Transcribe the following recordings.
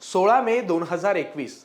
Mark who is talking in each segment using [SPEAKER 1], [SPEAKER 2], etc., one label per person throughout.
[SPEAKER 1] सोळा मे दोन हजार एकवीस.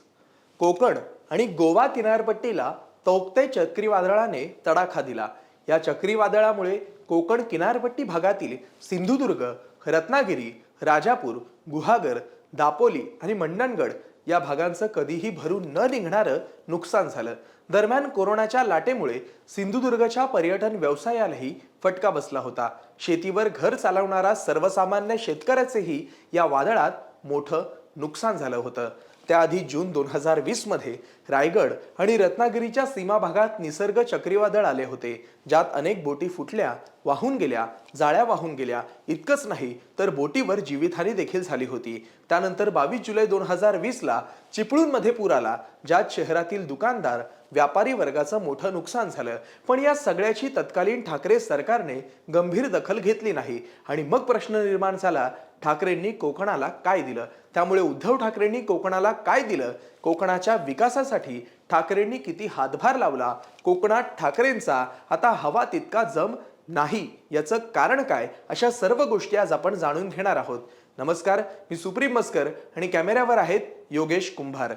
[SPEAKER 1] कोकण आणि गोवा किनारपट्टीला तौक्ते चक्रीवादळाने तडाखा दिला. या चक्रीवादळामुळे कोकण किनारपट्टी भागातील सिंधुदुर्ग रत्नागिरी राजापूर गुहागर दापोली आणि मंडणगड या भागांचं कधीही भरून न निघणारं नुकसान झालं. दरम्यान कोरोनाच्या लाटेमुळे सिंधुदुर्गच्या पर्यटन व्यवसायालाही फटका बसला होता. शेतीवर घर चालवणारा सर्वसामान्य शेतकऱ्याचेही या वादळात मोठं नुकसान झालं होतं. त्याआधी जून दोन हजार वीसमध्ये रायगड आणि रत्नागिरीच्या सीमा भागात निसर्ग चक्रीवादळ आले होते. ज्यात अनेक बोटी फुटल्या वाहून गेल्या जाळ्या वाहून गेल्या. इतकंच नाही तर बोटीवर जीवितहानी देखील झाली होती. त्यानंतर बावीस जुलै दोन हजार वीसला चिपळूणमध्ये पूर आला ज्यात शहरातील दुकानदार व्यापारी वर्गाचं मोठं नुकसान झालं. पण या सगळ्याची तत्कालीन ठाकरे सरकारने गंभीर दखल घेतली नाही. आणि मग प्रश्न निर्माण झाला ठाकरेंनी कोकणाला काय दिलं? त्यामुळे उद्धव ठाकरेंनी कोकणाला काय दिलं? कोकणाच्या विकासासाठी ठाकरेंनी किती हातभार लावला? कोकणात ठाकरेंचा आता हवा तितका जम नाही. याचं कारण काय? अशा सर्व गोष्टी आज आपण जाणून घेणार आहोत. नमस्कार मी सुप्रीम मस्कर आणि कॅमेऱ्यावर आहेत योगेश कुंभार.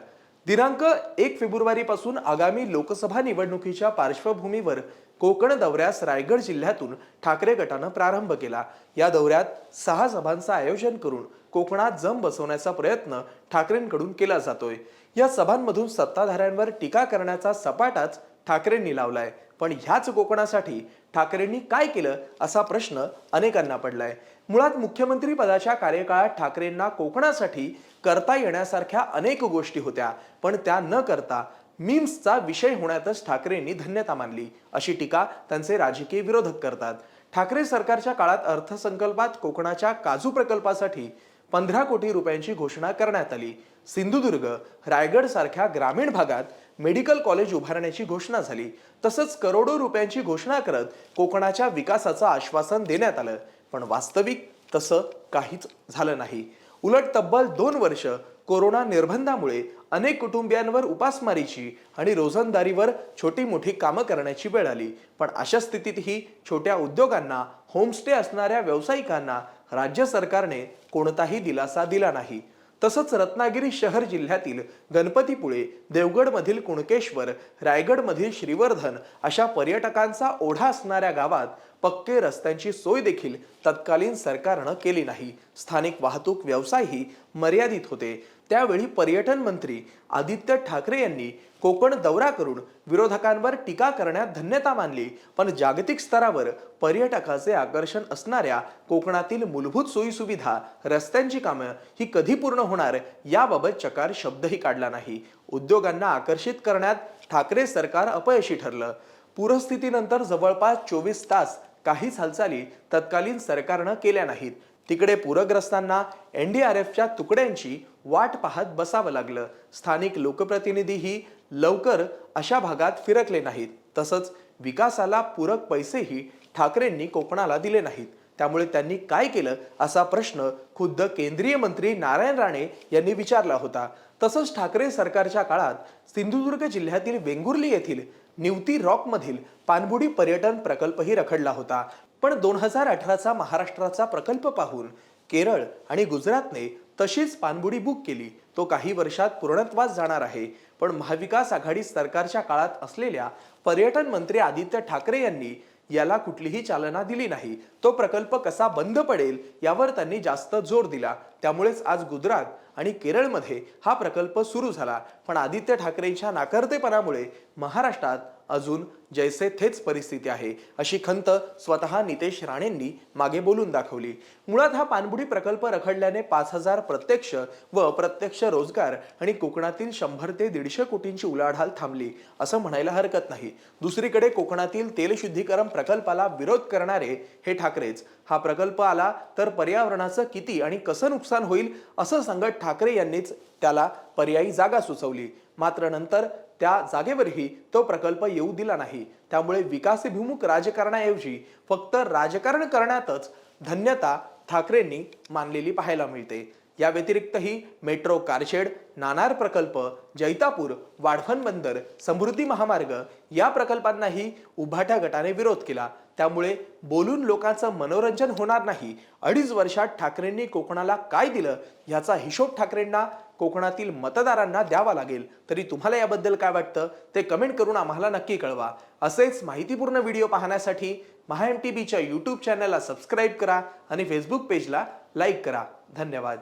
[SPEAKER 1] दिनांक एक फेब्रुवारीपासून आगामी लोकसभा निवडणुकीच्या पार्श्वभूमीवर कोकण दौऱ्यास रायगड जिल्ह्यातून ठाकरे गटानं प्रारंभ केला. या दौऱ्यात सहा सभांचं आयोजन करून कोकणात जम बसवण्याचा प्रयत्न ठाकरेंकडून केला जातोय. या सभांमधून सत्ताधाऱ्यांवर टीका करण्याचा सपाटाच ठाकरेंनी लावलाय. पण ह्याच कोकणासाठी ठाकरेंनी काय केलं असा प्रश्न अनेकांना पडलाय. मुळात मुख्यमंत्री पदाच्या कार्यकाळात ठाकरेंना कोकणासाठी करता येण्यासारख्या अनेक गोष्टी होत्या. पण त्या न करता मीम्सचा विषय होण्यातच ठाकरेंनी धन्यता मानली अशी टीका त्यांचे राजकीय विरोधक करतात. ठाकरे सरकारच्या काळात अर्थसंकल्पात कोकणाच्या काजू प्रकल्पासाठी पंधरा कोटी रुपयांची घोषणा करण्यात आली. सिंधुदुर्ग रायगड सारख्या ग्रामीण भागात मेडिकल कॉलेज उभारण्याची घोषणा झाली. तसंच करोडो रुपयांची घोषणा करत कोकणाच्या विकासाचं आश्वासन देण्यात आलं. पण वास्तविक तसं काहीच झालं नाही. उलट तब्बल दोन वर्ष कोरोना निर्बंधामुळे अनेक कुटुंबियांवर उपासमारीची आणि रोजंदारीवर छोटी मोठी कामं करण्याची वेळ आली. पण अशा स्थितीतही छोट्या उद्योगांना होमस्टे असणाऱ्या व्यावसायिकांना राज्य सरकारने कोणताही दिलासा दिला नाही. तसंच रत्नागिरी शहर जिल्ह्यातील गणपतीपुळे देवगडमधील कुणकेश्वर रायगडमधील श्रीवर्धन अशा पर्यटकांचा ओढा असणाऱ्या गावात पक्के रस्त्यांची सोय देखील तत्कालीन सरकारनं केली नाही. स्थानिक वाहतूक व्यवसायही मर्यादित होते. त्यावेळी पर्यटन मंत्री आदित्य ठाकरे यांनी कोकण दौरा करून विरोधकांवर टीका करण्यात धन्यता मानली. पण जागतिक स्तरावर पर्यटकाचे आकर्षण असणाऱ्या कोकणातील मूलभूत सोयीसुविधा रस्त्यांची कामं ही कधी पूर्ण होणार याबाबत चकार शब्दही काढला नाही. उद्योगांना आकर्षित करण्यात ठाकरे सरकार अपयशी ठरलं. पूरस्थितीनंतर जवळपास चोवीस तास काहीच हालचाली तत्कालीन सरकारनं केल्या नाहीत. तिकडे पूरग्रस्तांना एनडीआरएफच्या तुकड्यांची वाट पाहत बसावं लागलं. स्थानिक लोकप्रतिनिधीही लवकर अशा भागात फिरकले नाहीत. तसंच विकासाला पूरक पैसेही ठाकरेंनी कोकणाला दिले नाहीत. त्यामुळे त्यांनी काय केलं असा प्रश्न खुद्द केंद्रीय मंत्री नारायण राणे यांनी विचारला होता. तसंच ठाकरे सरकारच्या काळात सिंधुदुर्ग जिल्ह्यातील वेंगुर्ली येथील निवती रॉकमधील पाणबुडी पर्यटन प्रकल्पही रखडला होता. पण दोन हजार अठराचा महाराष्ट्राचा प्रकल्प पाहून केरळ आणि गुजरातने तशीच पाणबुडी बुक केली. तो काही वर्षात पूर्णत्वास जाणार आहे. पण महाविकास आघाडी सरकारच्या काळात असलेल्या पर्यटन मंत्री आदित्य ठाकरे यांनी याला कुठलीही चालना दिली नाही. तो प्रकल्प कसा बंद पडेल यावर त्यांनी जास्त जोर दिला. त्यामुळेच आज गुजरात आणि केरळमध्ये हा प्रकल्प सुरू झाला. पण आदित्य ठाकरेंच्या नाकर्तेपणामुळे महाराष्ट्रात अजून जैसे थेच परिस्थिती आहे अशी खंत स्वतः नितेश राणेंनी मागे बोलून दाखवली. मुळात हा पाणबुडी प्रकल्प रखडल्याने पाच हजार प्रत्यक्ष व अप्रत्यक्ष रोजगार आणि कोकणातील शंभर ते दीडशे कोटींची उलाढाल थांबली असं म्हणायला हरकत नाही. दुसरीकडे कोकणातील तेलशुद्धीकरण प्रकल्पाला विरोध करणारे हे ठाकरेच हा प्रकल्प आला तर पर्यावरणाचं किती आणि कसं नुकसान नुकसान होईल असं सांगत ठाकरे यांनीच त्याला पर्यायी जागा सुचवली. मात्र नंतर त्या जागेवरही तो प्रकल्प येऊ दिला नाही. त्यामुळे विकासभिमुख राजकारणाऐवजी फक्त राजकारण करण्यातच धन्यता ठाकरेंनी मानलेली पाहायला मिळते. या व्यतिरिक्तही मेट्रो कारशेड नाणार प्रकल्प जैतापूर वाढवण बंदर समृद्धी महामार्ग या प्रकल्पांनाही उभाट्या गटाने विरोध केला. त्यामुळे बोलून लोकांचं मनोरंजन होणार नाही. अडीच वर्षात ठाकरेंनी कोकणाला काय दिलं ह्याचा हिशोब ठाकरेंना कोकणातील मतदारांना द्यावा लागेल. तरी तुम्हाला याबद्दल काय वाटतं? ते कमेंट करून आम्हाला नक्की कळवा. असेच माहितीपूर्ण व्हिडिओ पाहण्यासाठी महा एम टी बीच्या यूट्यूब चॅनलला सबस्क्राईब करा आणि फेसबुक पेजला लाईक करा. धन्यवाद.